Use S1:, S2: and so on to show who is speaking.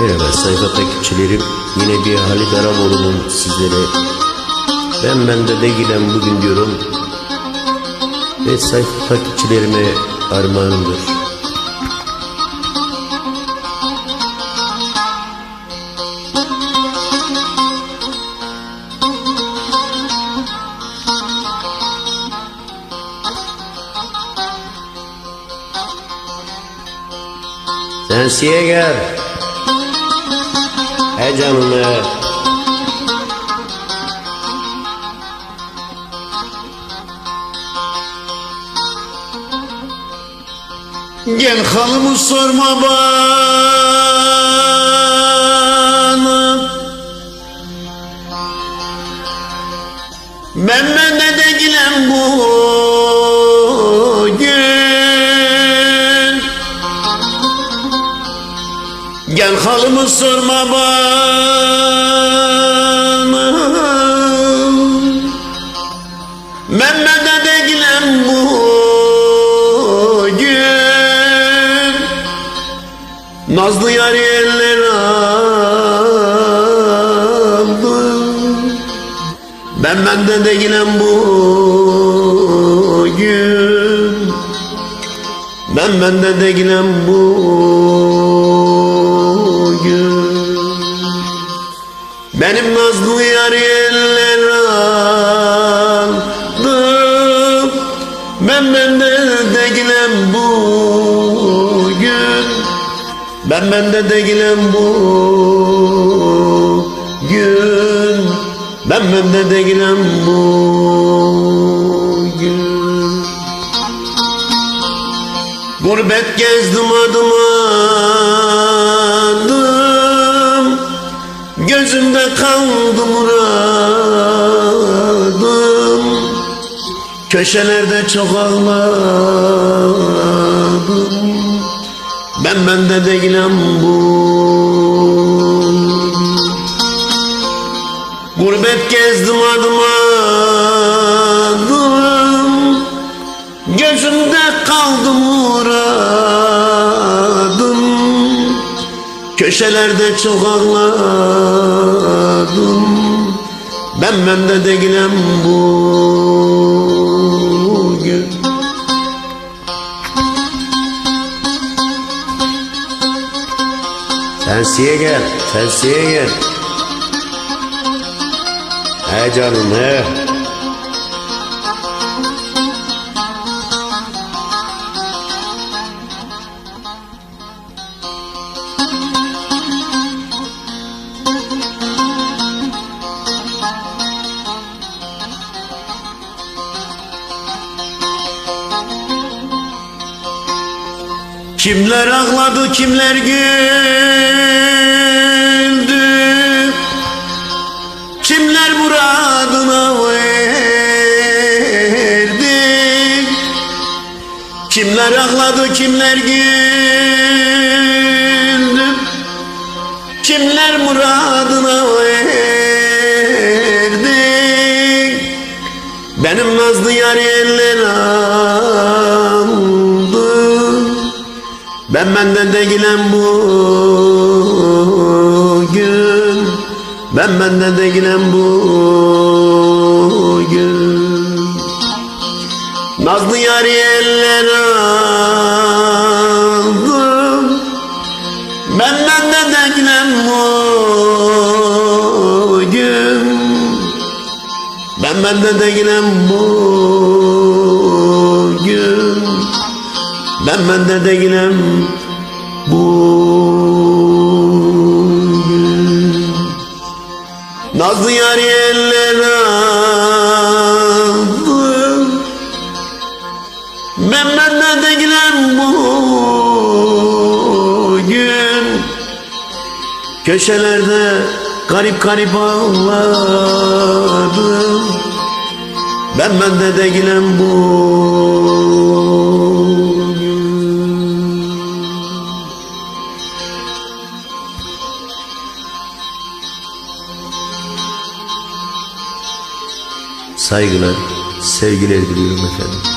S1: Merhaba sayfa takipçilerim. Yine bir Halit Araboğlu'nun sizlere ben bende de giden bugün diyorum ve sayfa takipçilerime armağanımdır. Sensiye gel. He canım he.
S2: Gel halımı sorma bana Gel halımı sorma bana. Bende de gilem bugün Nazlı yar eller aldım Ben benden de gelen bugün benden de gelen bugün Benim nazlı yar eller aldım Ben benden de gelen bugün. Ben bende de gelen bugün. Ben bende de gelen bugün. Gurbet gezdim adım Gözümde kaldı muradım. Köşelerde çok ağladım. Ben bende değilim bu. Gurbet gezdim adım adım. Gözümde kaldı muradım Köşelerde çok ağladım Ben bende değilim bugün
S1: Sensiye gel. Sensiye gel. He canım he.
S2: Kimler ağladı kimler güldü? Kimler muradına erdi Kimler ağladı kimler güldü? Kimler muradına erdi Benim nazlı yar eller benden de gelen bugün. Ben benden de gelen bugün. Nazlı yar eller aldım. Ben benden de gelen bugün. Ben benden de gelen bugün ben bende değilim. Bugün Nazlı yar aldım Ben bende değilim bugün Köşelerde garip garip ağladım. Ben bende değilim bugün
S1: Saygılar, sevgiler diliyorum efendim.